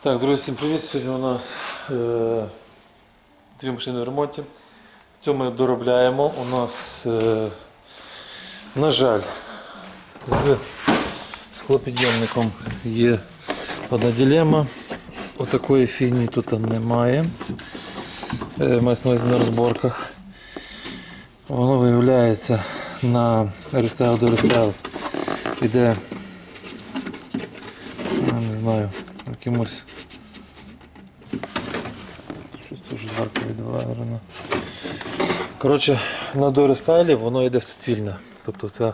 Так, друзі, всім привіт. Сьогодні у нас е, дві машини в ремонті. Цю ми доробляємо. У нас, е, на жаль, з склопідйомником є одна дилема. Отакої фігні тут немає. Е, на увазі на розборках. Воно виявляється на рестайл до рестайл. Іде, я не знаю, якимось. Щось дуже жарко відварено. Коротше, на дорестайлі воно йде суцільне. Тобто ця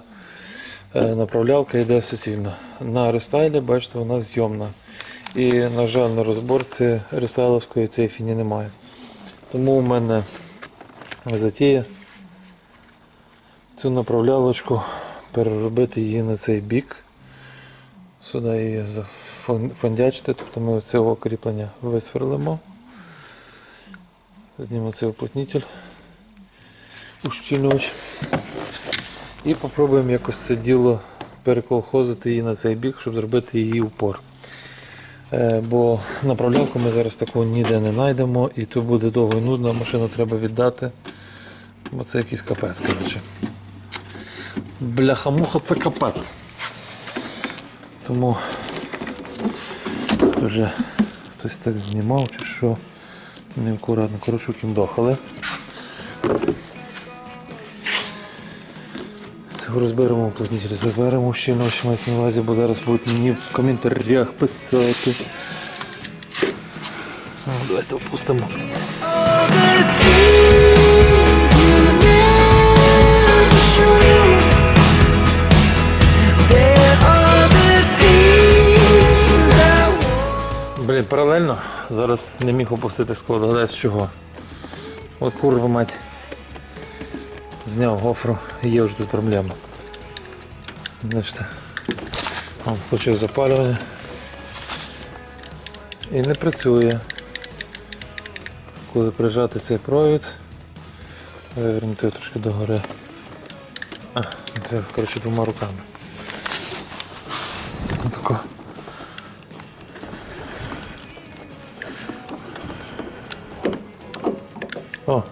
е, направлялка йде суцільно. На рестайлі, бачите, вона зйомна. І, на жаль, на розборці рестайловської цієї фіні немає. Тому у мене затія цю направлялочку переробити її на цей бік. Сюди її зафондячити, тобто ми цього кріплення висверлимо. Знімемо цей уплотнитель, ущільнювач. І попробуємо якось це діло переколхозити її на цей бік, щоб зробити її упор. Е, Бо направлялку ми зараз такого ніде не знайдемо і тут буде довго і нудно, машину треба віддати. Бо це якийсь капець, коротше. Бляха-муха це капець. Тому вже хтось так знімав чи що. Неаккуратно, коротше, кімдохали. Цього розберемо плотнітель, розберемо ще ночі мається на увазі, бо зараз будуть мені в коментарях писати. Давайте опустимо. Паралельно зараз не міг опустити скло, догадайся з чого. От курва мать. Зняв гофру, і є вже тут проблема. Он включив запалювання. І не працює. Коли прижати цей провід, вивернути трошки догори. А, треба коротше двома руками. Отако. О,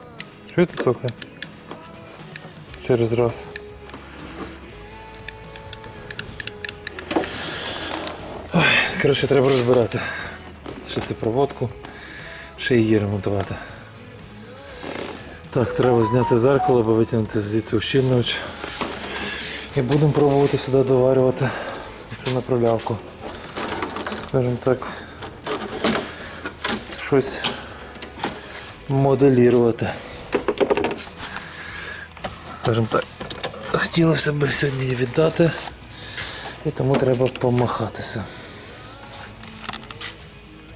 чуєте трохи? Через раз. Коротше, треба розбирати. Ще цю проводку, ще її ремонтувати. Так, треба зняти зеркало, аби витягнути звідси ущільнювач. І будемо пробувати сюди доварювати цю направлялку. Скажімо так, щось моделірувати. Скажімо так, хотілося б сьогодні віддати, і тому треба помахатися.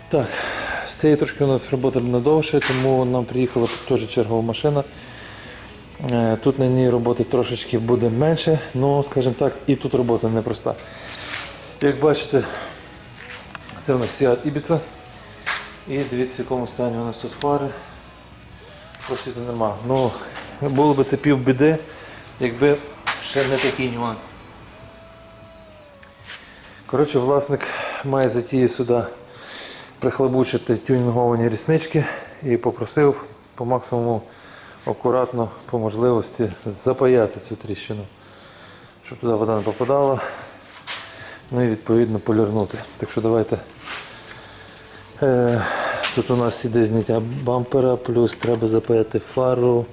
Так, з цієї трошки у нас робота надовше, тому нам приїхала теж чергова машина. Е, Тут на ній роботи трошечки буде менше, але, скажімо так, і тут робота непроста. Як бачите, це у нас Seat Ibiza. І дивіться, в якому стані у нас тут фари. Просто нема. Ну, було б це пів біди, якби ще не такий нюанс. Коротше, власник має затії сюди прихлебучити тюнінговані ріснички і попросив по максимуму акуратно, по можливості запаяти цю тріщину, щоб туди вода не попадала. Ну і відповідно полірнути. Так що давайте. Е, тут у нас іде зняття бампера, плюс треба запаяти фару,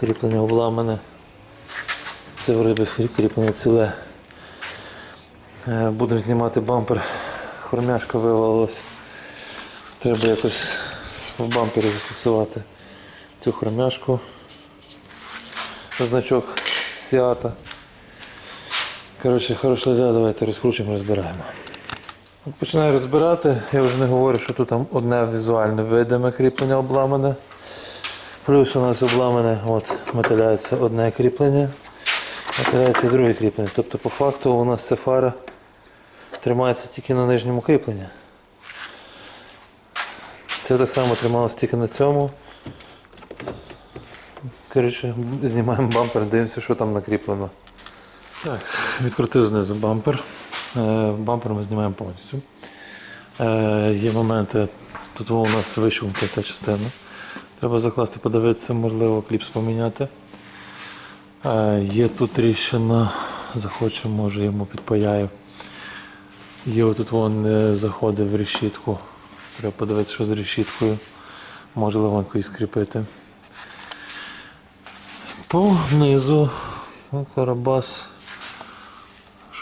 кріплення обламане. Це в риби кріплення ціле. Е, будемо знімати бампер. Хромяшка вивалилась. Треба якось в бампері зафіксувати цю хромяшку. Значок Сіата. Коротше, хороша ля, давайте розкручуємо, розбираємо. Починаю розбирати, я вже не говорю, що тут там одне візуальне видиме кріплення обламане. Плюс у нас обламане, от, мотиляється одне кріплення, мотиляється і друге кріплення. Тобто по факту у нас ця фара тримається тільки на нижньому кріпленні. Це так само трималося тільки на цьому. Коротше, знімаємо бампер, дивимося, що там накріплено. Так, відкрутив знизу бампер. Е, Бампер ми знімаємо повністю. Е, є моменти, тут у нас вищунка ця частина. Треба закласти, подивитися, можливо, кліпс поміняти. Е, є тут тріщина, захоче, може йому підпаяю. Є отут вон не заходить в решітку. Треба подивитися, що з решіткою. Може і скріпити. По низу ну, карабас.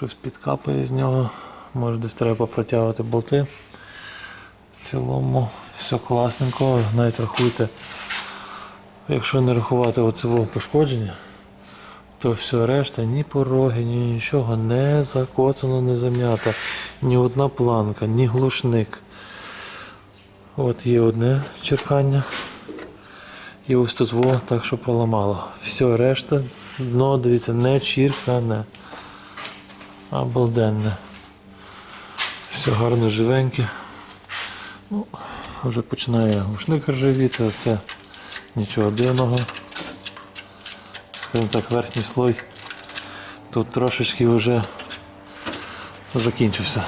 Щось підкапає з нього. Може десь треба протягувати болти. В цілому все класненько, навіть рахуйте. Якщо не рахувати оцього пошкодження, то все решта, ні пороги, ні нічого не закоцано, не зам'ято. Ні одна планка, ні глушник. От є одне черкання. І ось тут во так, що поламало. Все решта, дно, дивіться, не чіркане. Обалденне. Все гарно живеньке. Ну, вже починає гушник ржавіти, а це нічого дивного. Скажімо так, верхній слой тут трошечки вже закінчився.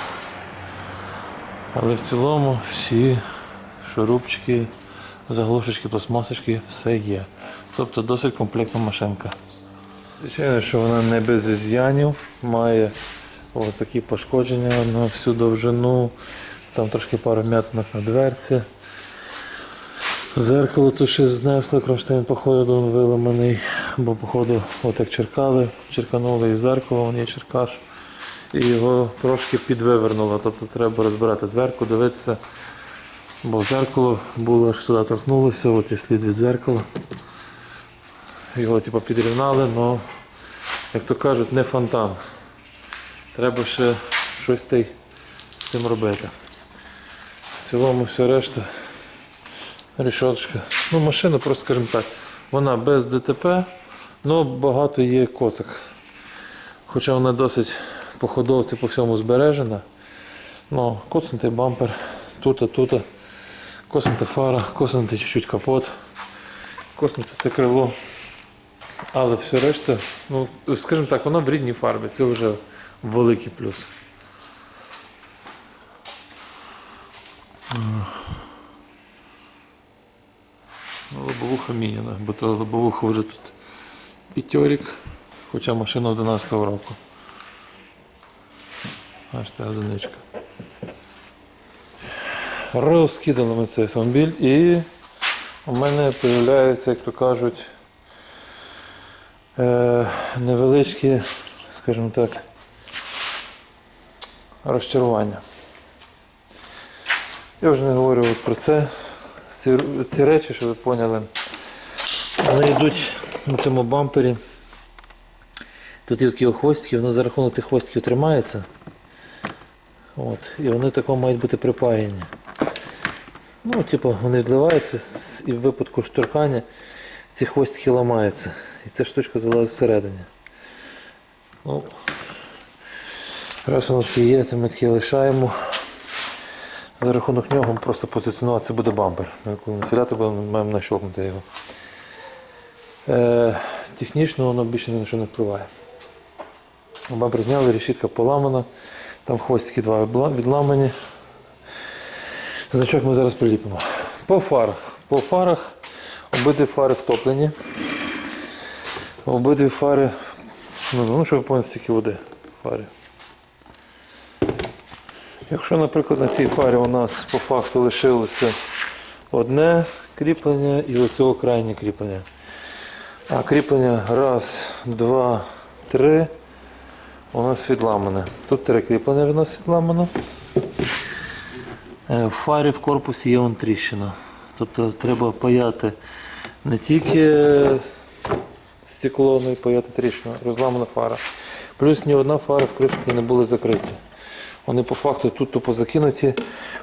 Але в цілому всі шурупчики, заглушечки, пластмасочки, все є. Тобто досить комплектна машинка. Звичайно, що вона не без із'янів, має ось такі пошкодження на всю довжину, там трошки пару м'ятинок на дверці. Зеркало тут ще знесли, кронштейн, походу, виламаний, бо походу, от як черкали, черканули і зеркало, вон є черкаш, і його трошки підвивернуло. Тобто треба розбирати дверку, дивитися, бо зеркало було аж сюди торкнулося, от є слід від зеркала. Його типу, підрівнали, але, як то кажуть, не фонтан. Треба ще щось з цим робити. В цілому все решта. Рішоточка. Ну, машина, просто скажімо так, вона без ДТП, але багато є коцик. Хоча вона досить по ходовці по всьому збережена. Ну, коцнутий бампер, тут, тут, коцнута фара, коцнутий чуть-чуть капот, коцнуте це крило. Але все решта, ну, скажімо так, вона в рідній фарбі, це вже великий плюс. Ну, Лобовуха міняна, бо то лобовуха вже тут п'ятьорік, хоча машина 11-го року. Аж та одиничка. Розкидали ми цей автомобіль і у мене з'являються, як то кажуть, е, невеличкі, скажімо так, розчарування. Я вже не говорю от про це. Ці, ці речі, що ви поняли, вони йдуть на цьому бампері. Тут є такі хвостики, воно за рахунок тих хвостиків тримається. От, і вони тако мають бути припаяні. Ну, типу, вони відливаються і в випадку штурхання ці хвостики ламаються. І ця штучка залазить всередині. Ну, раз таке є, ми лишаємо. За рахунок нього просто позиціонуватися буде бампер. Коли населяти будемо, маємо нащолкнути його. Е, технічно воно більше ні на що не впливає. Бампер зняли, решітка поламана, там хвостики два відламані. Значок ми зараз приліпимо. По фарах. По фарах обидві фари втоплені. Обидві фари, ну, ну ви поняли, стільки води в фарі. Якщо, наприклад, на цій фарі у нас по факту лишилося одне кріплення і оцього крайнє кріплення. А кріплення раз, два, три у нас відламане. Тут три кріплення у нас відламано. Е, В фарі в корпусі є вон тріщина. Тобто треба паяти не тільки стекло, але й паяти тріщину, розламана фара. Плюс ні одна фара в кришки не були закриті. Вони по факту тут тупо закинуті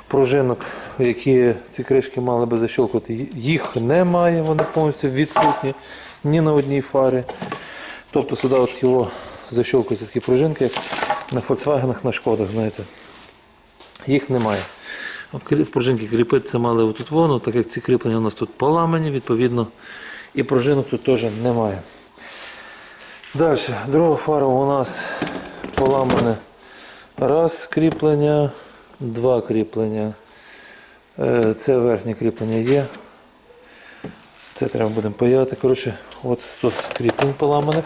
пружинок, які ці кришки мали би защелкувати. Їх немає, вони повністю відсутні ні на одній фарі. Тобто сюди от його защелкуються такі пружинки, як на Volkswagen, на шкодах, знаєте. Їх немає. От Пружинки кріпитися мали отут воно, так як ці кріплення у нас тут поламані, відповідно, і пружинок тут теж немає. Далі, друга фара у нас поламане. Раз кріплення, два кріплення. Е, Це верхнє кріплення є. Це треба будемо паяти. Коротше, от 100 кріплень поламаних,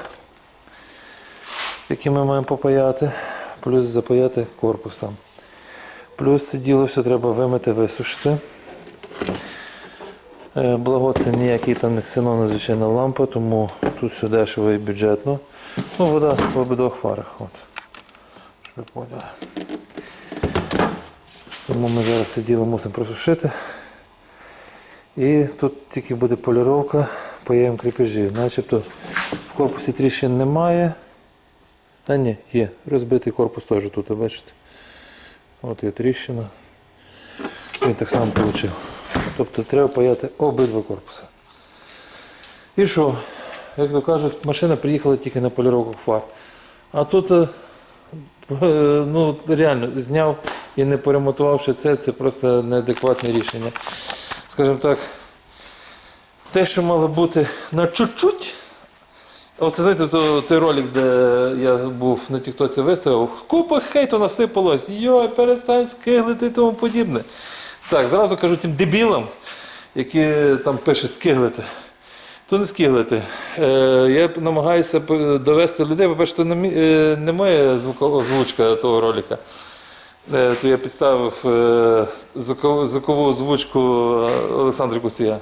які ми маємо попаяти, плюс запаяти корпус там. Плюс це діло все треба вимити, висушити. Е, Благо це ніякий там не ксенон, звичайна лампа, тому тут все дешево і бюджетно. Ну, вода в обидвох фарах. От. Ви поняли. Тому ми зараз це діло мусимо просушити. І тут тільки буде поліровка, паяємо кріпежі. Начебто в корпусі тріщин немає. Та ні, є. Розбитий корпус теж тут, бачите. От є тріщина. Він так само отримав. Тобто треба паяти обидва корпуси. І що? Як то кажуть, машина приїхала тільки на поліровку фар. А тут е, ну, реально зняв і не поремонтувавши це, це просто неадекватне рішення. Скажімо так, те, що мало бути на чуть-чуть. Оце знаєте, то, той ролик, де я був на Тіктоці виставив, купа хейту насипалось, йой, перестань скиглити і тому подібне. Так, зразу кажу тим дебілам, які там пишуть скиглити. То не скиглити. Е, я намагаюся довести людей, по-перше, то не, е, моя озвучка того ролика. Е, то я підставив звукову, озвучку Олександра Куція.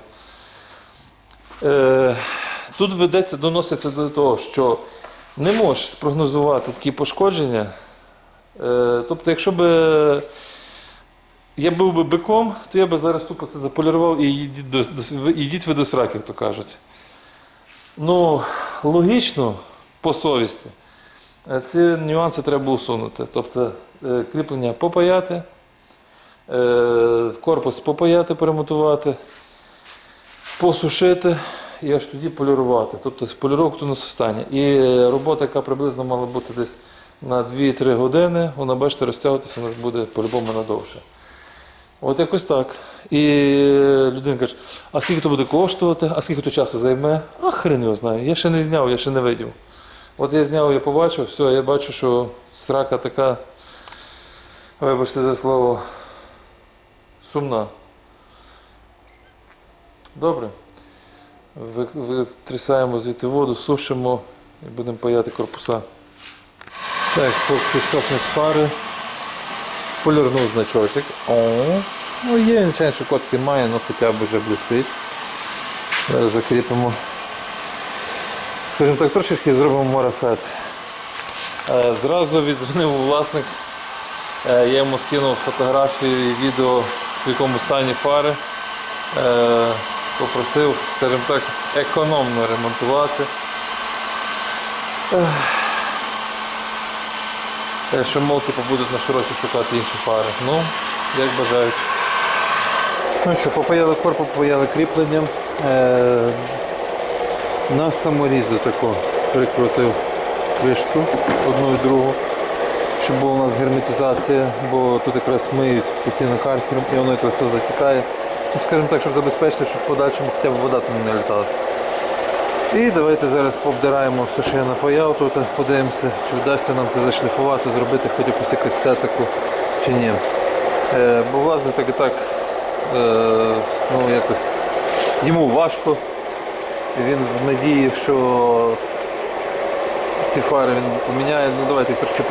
Тут ведеться, доноситься до того, що не можеш спрогнозувати такі пошкодження. Тобто, якщо б я був би биком, то я би зараз тупо це заполірував і йдіть, до, до, йдіть ви до сраки, як то кажуть. Ну, логічно, по совісті, е, ці нюанси треба усунути. Тобто е, кріплення попаяти, е, корпус попаяти, перемотувати, посушити і аж тоді полірувати. Тобто поліровку на стані. І робота, яка приблизно мала бути десь на 2-3 години, вона, бачите, розтягуватися у нас буде по-любому надовше. От якось так. І людина каже, а скільки то буде коштувати, а скільки то часу займе? А хрен його знає. Я ще не зняв, я ще не видів. От я зняв, я побачив, все, я бачу, що срака така, вибачте за слово, сумна. Добре. Ви- Витрясаємо звідти воду, сушимо і будемо паяти корпуса. Так, поки сохнуть фари. Полірнув значочок. О, ну є, звичайно, що коцки має, ну хоча б вже блистить. Зараз закріпимо. Скажімо так, трошечки зробимо марафет. Е, Зразу віддзвонив власник. Е, Я йому скинув фотографії і відео, в якому стані фари. Е, Попросив, скажімо так, економно ремонтувати. Е, Що типу, будуть на широкі шукати інші фари. Ну, як бажають. Ну що, попаяли корпус, попаяли кріпленням. Е, на саморізу тако прикрутив кришку одну і другу, щоб була у нас герметизація, бо тут якраз миють постійно карфером і воно якраз все затікає. Ну, скажімо так, щоб забезпечити, щоб в подальшому хоча б вода там не наліталася. І давайте зараз пообдираємо все, що я напаяв тут, подивимося, чи вдасться нам це зашліфувати, зробити хоч якусь якусь естетику чи ні. Е, бо власне так і так е, ну, якось йому важко. Він в надії, що ці фари він поміняє. Ну давайте трошки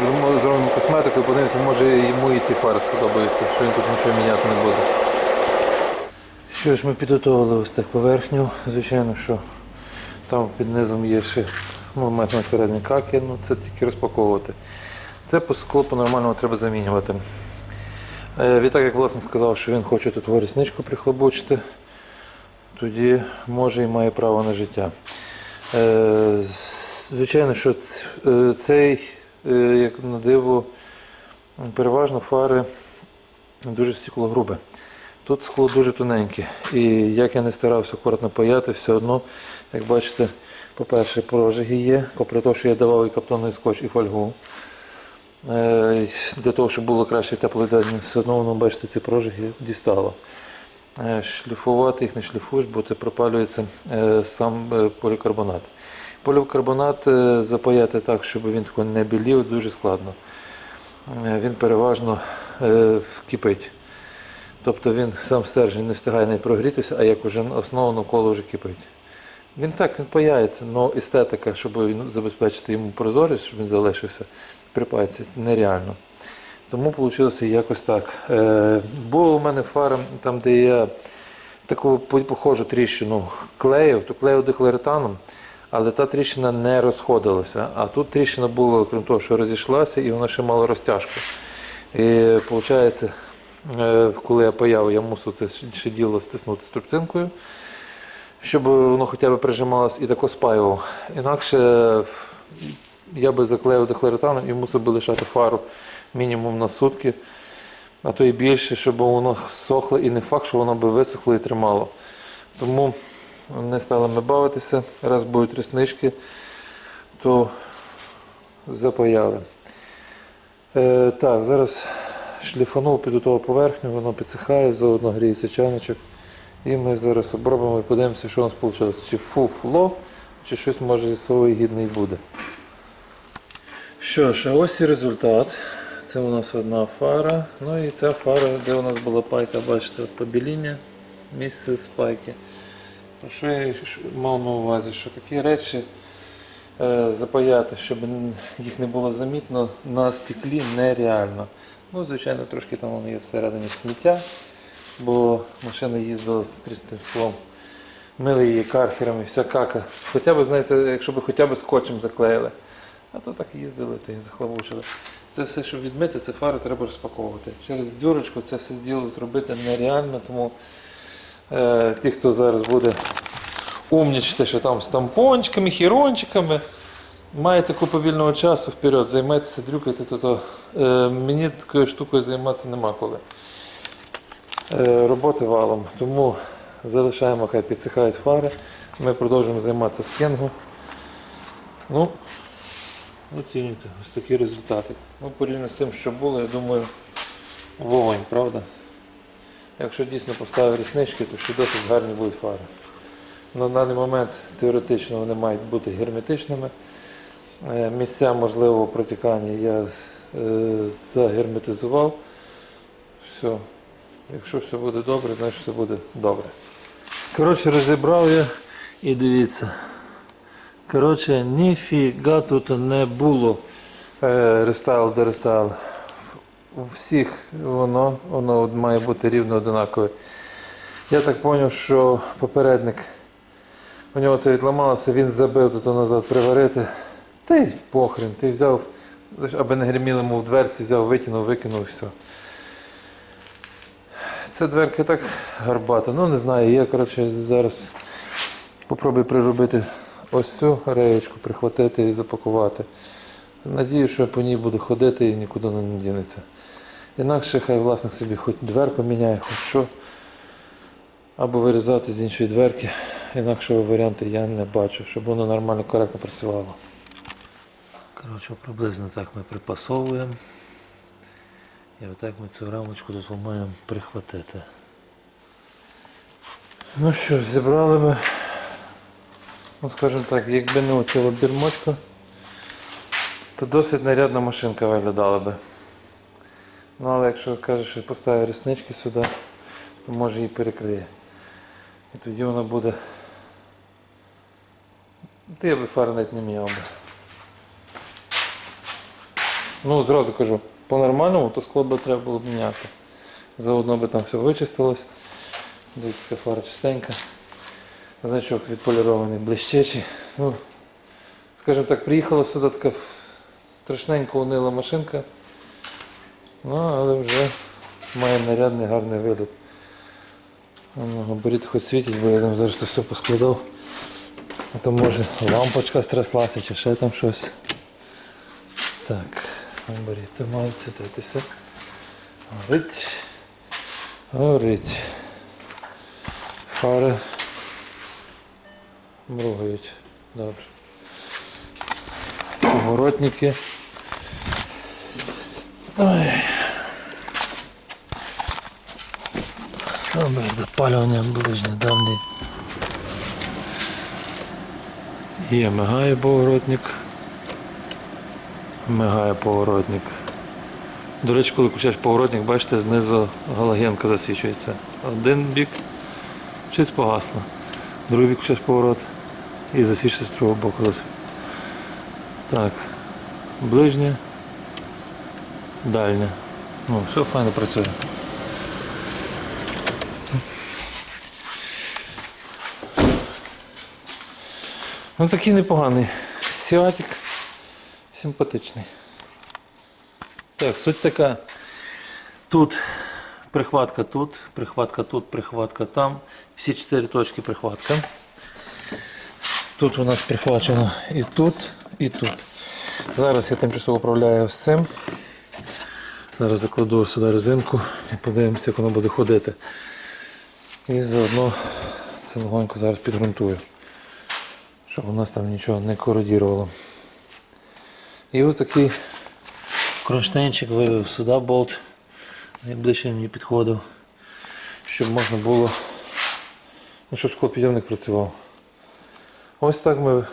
зробимо косметику і подивимося, може йому і ці фари сподобаються, що він тут нічого міняти не буде. Що ж, ми підготували ось так поверхню. Звичайно, що там під низом є ще мать на середній каки, ну це тільки розпаковувати. Це по склу по-нормальному треба замінювати. Е, Відтак, як власник сказав, що він хоче тут рісничку прихлобучити, тоді може і має право на життя. Е, Звичайно, що е, цей, як на диво, переважно фари дуже стеклогрубе. Тут скло дуже тоненьке. І як я не старався акуратно паяти, все одно, як бачите, по-перше, прожиги є, попри те, що я давав і каптонний скотч, і фольгу. Е, Для того, щоб було краще тепловідведення, все одно воно, бачите, ці прожиги дістало. Е, Шліфувати їх не шліфуєш, бо це пропалюється е, сам полікарбонат. Полікарбонат запаяти так, щоб він не білів, дуже складно. Він переважно кипить. Тобто він сам стержень не встигає навіть прогрітися, а як уже основа навколо вже кипить. Він так, він паяється, але естетика, щоб забезпечити йому прозорість, щоб він залишився при пайці, нереально. Тому вийшло якось так. Е, було у мене фара, там, де я таку похожу тріщину клеїв, то клеїв дехлоретаном, але та тріщина не розходилася. А тут тріщина була, крім того, що розійшлася, і вона ще мала розтяжку. І виходить, коли я паяв, я мусив це ще діло стиснути струбцинкою, щоб воно хоча б прижималось і тако спаював. Інакше е, я би заклеїв дехлоретаном і мусив би лишати фару мінімум на сутки, а то і більше, щоб воно сохло і не факт, що воно би висохло і тримало. Тому не стали ми бавитися. Раз будуть реснички, то запаяли. Е, так, зараз шліфанув підготову поверхню, воно підсихає, заодно гріється чайничок. І ми зараз обробимо і подивимося, що у нас вийшло. Чи фуфло, чи щось може зі свого гідне й буде. Що ж, а ось і результат. Це у нас одна фара. Ну і ця фара, де у нас була пайка, бачите, побіління, місце спайки. Про що я мав на увазі, що такі речі е, запаяти, щоб їх не було замітно, на стеклі нереально. Ну, звичайно, трошки там воно є всередині сміття, бо машина їздила з трісним склом. Мили її кархерами, вся кака. Хоча б, знаєте, якщо б хоча б скотчем заклеїли. А то так їздили та й захлабучили. Це все, щоб відмити, це фари треба розпаковувати. Через дюрочку це все діло зробити нереально, тому е, ті, хто зараз буде умнічити, що там з тампончиками, хірончиками, має таку повільного часу вперед, займайтеся, дрюкайте, то, то е, мені такою штукою займатися нема коли. Е, роботи валом. Тому залишаємо, хай підсихають фари. Ми продовжуємо займатися з. Ну, оцінюйте, ось такі результати. Ну, порівняно з тим, що було, я думаю, вогонь, правда? Якщо дійсно поставити ріснички, то ще досить гарні будуть фари. На даний момент теоретично вони мають бути герметичними. Е, Місця можливого протікання я е, загерметизував. Все. Якщо все буде добре, значить все буде добре. Коротше, розібрав я і дивіться. Коротше, ніфіга тут не було е, рестайл до рестайл. У всіх воно, воно має бути рівно одинакове. Я так зрозумів, що попередник, у нього це відламалося, він забив тут назад приварити. Й похрен, ти взяв, аби не гриміло йому в дверці, взяв, викинув, викинув і все. Ця дверка так гарбата. Ну не знаю, я коротше зараз попробую приробити ось цю реєчку, прихватити і запакувати. Надію, що я по ній буду ходити і нікуди не дінеться. Інакше хай власник собі хоч дверку міняє, хоч що. Або вирізати з іншої дверки. Інакшого варіанту я не бачу, щоб воно нормально, коректно працювало. Коротше, приблизно так ми припасовуємо. І отак ми цю рамочку тут маємо прихватити. Ну що, зібрали ми, ну скажімо так, якби не оця обірмочка, то досить нарядна машинка виглядала би. Ну але якщо каже, що поставив ріснички сюди, то може її перекриє. І тоді вона буде. Ти я би фари навіть не міняв би. Ну, зразу кажу, по-нормальному, то скло би треба було б міняти. Заодно би там все вичистилось. Дивіться, фара чистенька. Значок відполірований, блищечий. Ну, скажімо так, приїхала сюди така страшненько унила машинка. Ну, але вже має нарядний гарний вигляд. Ну, габарит хоч світить, бо я там зараз все поскладав. А то може лампочка стряслася чи ще там щось. Так, габарити мають світитися. Горить. Горить. Фари мругають. Добре. Поворотники. Ой. Добре, запалювання ближнє давнє. Є, мигає поворотник. Мигає поворотник. До речі, коли включаєш поворотник, бачите, знизу галогенка засвічується. Один бік щось погасло. Другий бік включаєш поворот і засвічується з другого боку. Так. Ближнє. Дальнє. Ну, все файно працює. Ну такий непоганий. Сіатик. Симпатичний. Так, суть така. Тут прихватка тут, прихватка тут, прихватка там. Всі чотири точки прихватка. Тут у нас прихвачено і тут, і тут. Зараз я тимчасово управляю з цим. Зараз закладу сюди резинку і подивимося, як воно буде ходити. І заодно це легонько зараз підґрунтую, щоб у нас там нічого не кородірувало. І ось такий кронштейнчик вивів сюди болт, найближче мені підходив, щоб можна було, ну, щоб склопідйомник працював. Ось так ми,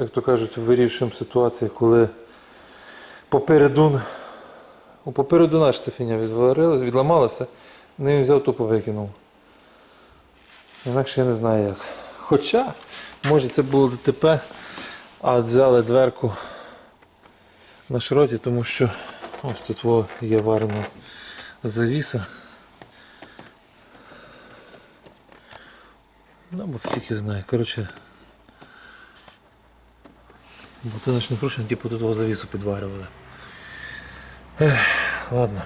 як то кажуть, вирішуємо ситуацію, коли попереду, у попереду наша ця фіня відламалася, не взяв тупо викинув. Інакше я не знаю як. Хоча, може це було ДТП, а взяли дверку на шроті, тому що ось тут є варена завіса. Ну, бо тільки знає. Коротше, бутиночний крушень, типу тут завісу підварювали. Ех, ладно,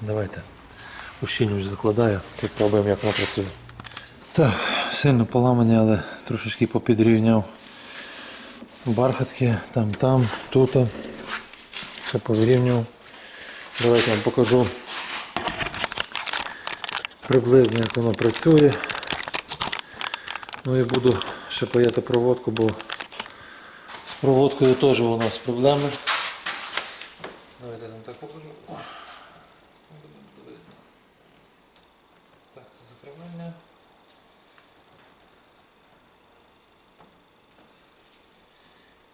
давайте. Ущільнюч закладаю, попробуємо як воно працює. Так, сильно поламані, але трошечки попідрівняв. Бархатки там, там, тут. Все повирівнював. Давайте я вам покажу приблизно як воно працює. Ну і буду ще паяти проводку, бо з проводкою теж у нас проблеми. Давайте я вам так покажу. Так, це закривання.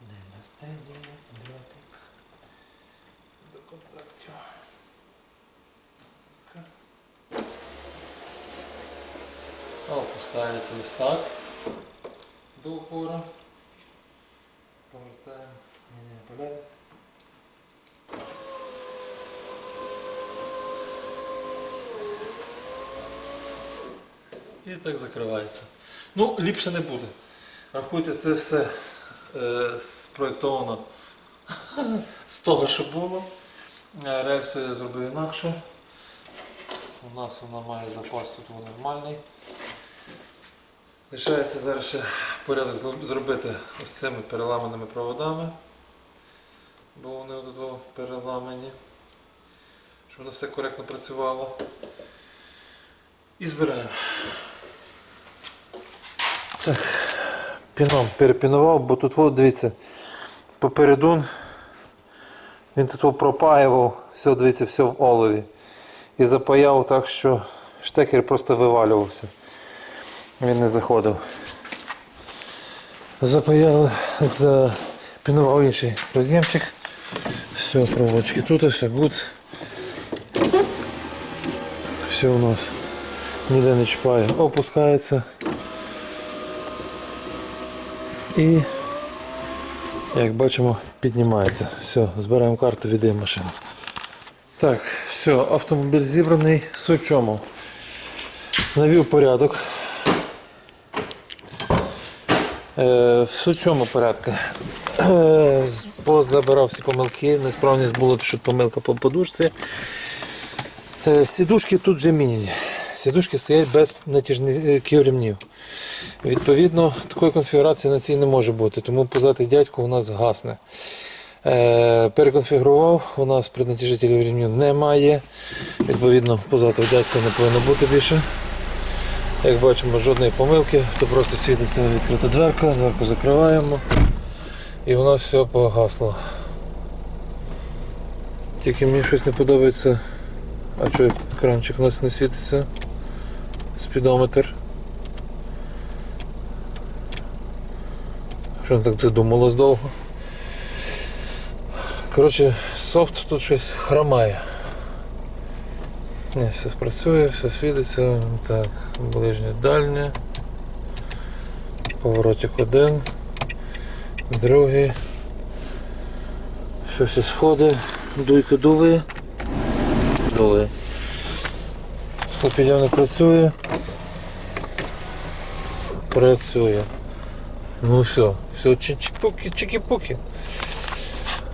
Не настає дротик контактів. Опускається ось так до упора. Повертаємо. Ні, полярність. І так закривається. Ну, ліпше не буде. Рахуйте, це все е, спроєктовано з того, що було. Е, Рельсу я зробив інакше. У нас вона має запас тут нормальний. Лишається зараз ще порядок зробити ось цими переламаними проводами, бо вони тут переламані, щоб воно все коректно працювало. І збираємо. Так, піном перепінував, бо тут, от, дивіться, попереду він тут пропаював, все, дивіться, все в олові. І запаяв так, що штекер просто вивалювався. Він не заходив. Запаяли, запінував інший роз'ємчик. Все, проводочки тут, все гуд. Все у нас ніде не чіпає. Опускається. І, як бачимо, піднімається. Все, збираємо карту, віддаємо машину. Так, все, автомобіль зібраний. Суть чому? Навів порядок. Е, в суть чому порядку? Е, позабирав всі помилки, несправність було, що помилка по подушці. Е, сідушки тут вже міняні. Сідушки стоять без натяжних ремнів. Відповідно, такої конфігурації на цій не може бути, тому позатий дядько у нас гасне. Е, переконфігурував, у нас преднатяжителів ремню немає. Відповідно, позатого дядька не повинно бути більше. Як бачимо, жодної помилки, то просто світиться відкрита дверка, дверку закриваємо і у нас все погасло. Тільки мені щось не подобається. А що кранчик у нас не світиться? Спідометр. Що так задумалось довго? Коротше, софт тут щось хромає. Не, все працює, все світиться. Так, ближнє дальнє. Поворотик один. Другий. Щось із сходи. Дуйка дує. Дує. Склопідйом не працює. Працює. Ну все, все, чики-пуки.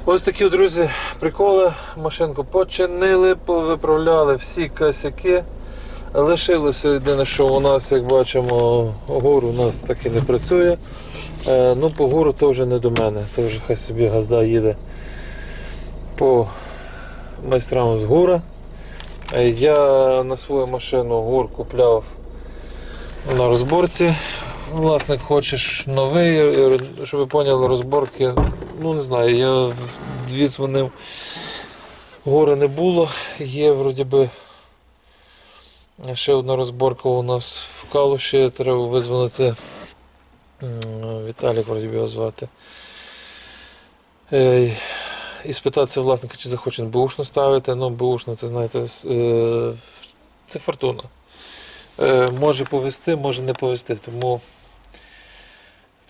Ось такі, друзі, приколи. Машинку починили, повиправляли всі косяки. Лишилося єдине, що у нас, як бачимо, гур у нас так і не працює. Е, ну, по гуру то вже не до мене. То вже хай собі газда їде по майстрам з гура. Е, Я на свою машину гур купляв на розборці. Власник, хочеш новий, щоб ви поняли, розборки. Ну не знаю, я дві дзвонив. Гори не було. Є вроді би ще одна розборка у нас в Калуші. Треба визвонити. Віталік вроді би його звати. І спитатися власника, чи захоче бушно ставити. Ну, бушно, це знаєте, е, це фортуна. Е, Може повести, може не повести. Тому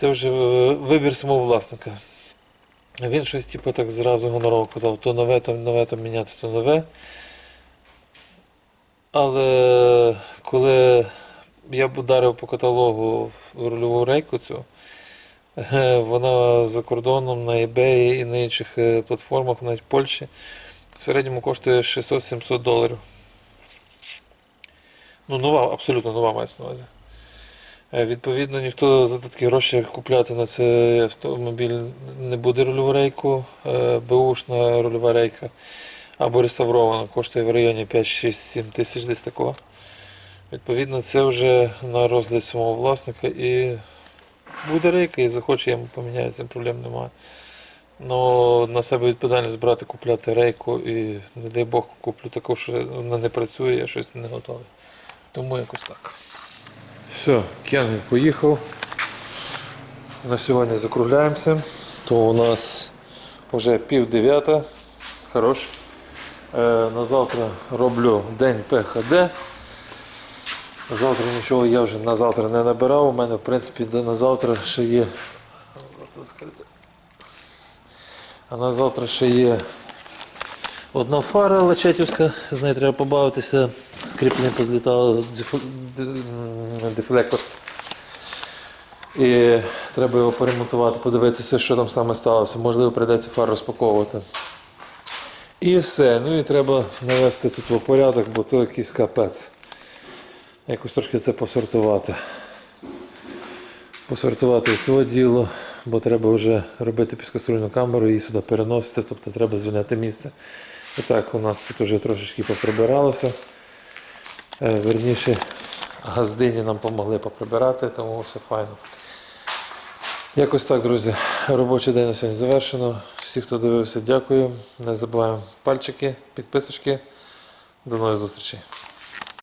це вже вибір самого власника. Він щось типу, так зразу гонорово казав, то нове, то нове, то міняти, то нове. Але коли я б ударив по каталогу в рульову рейку цю, вона за кордоном на eBay і на інших е, платформах, навіть в Польщі, в середньому коштує 600-700 доларів. Ну, нова, абсолютно нова мається на увазі. Е, Відповідно, ніхто за такі гроші купляти на цей автомобіль не буде рульову рейку, е, беушна рульова рейка або реставрована, коштує в районі 5-6-7 тисяч десь такого. Відповідно, це вже на розгляд самого власника і буде рейка, і захоче, йому поміняю, цим проблем немає. Ну, на себе відповідальність брати, купляти рейку і, не дай Бог, куплю таку, що вона не працює, я щось не готовий. Тому якось так. Все, Кен поїхав. На сьогодні закругляємося. То у нас вже пів дев'ята. Хорош. Е, на завтра роблю день ПХД. Завтра нічого я вже на завтра не набирав. У мене, в принципі, на завтра ще є. А на завтра ще є одна фара лечетівська, з нею треба побавитися. Скріплення позлітало дефлектор. І треба його поремонтувати, подивитися, що там саме сталося. Можливо, прийдеться фар розпаковувати. І все. Ну і треба навести тут в порядок, бо то якийсь капець. Якось трошки це посортувати. Посортувати це діло, бо треба вже робити піскоструйну камеру, її сюди переносити, тобто треба звільняти місце. І так, у нас тут вже трошечки поприбиралося. Е, Верніше, газдині нам допомогли поприбирати, тому все файно. Якось так, друзі. Робочий день на сьогодні завершено. Всі, хто дивився, дякую. Не забуваємо пальчики, підписочки. До нових зустрічей.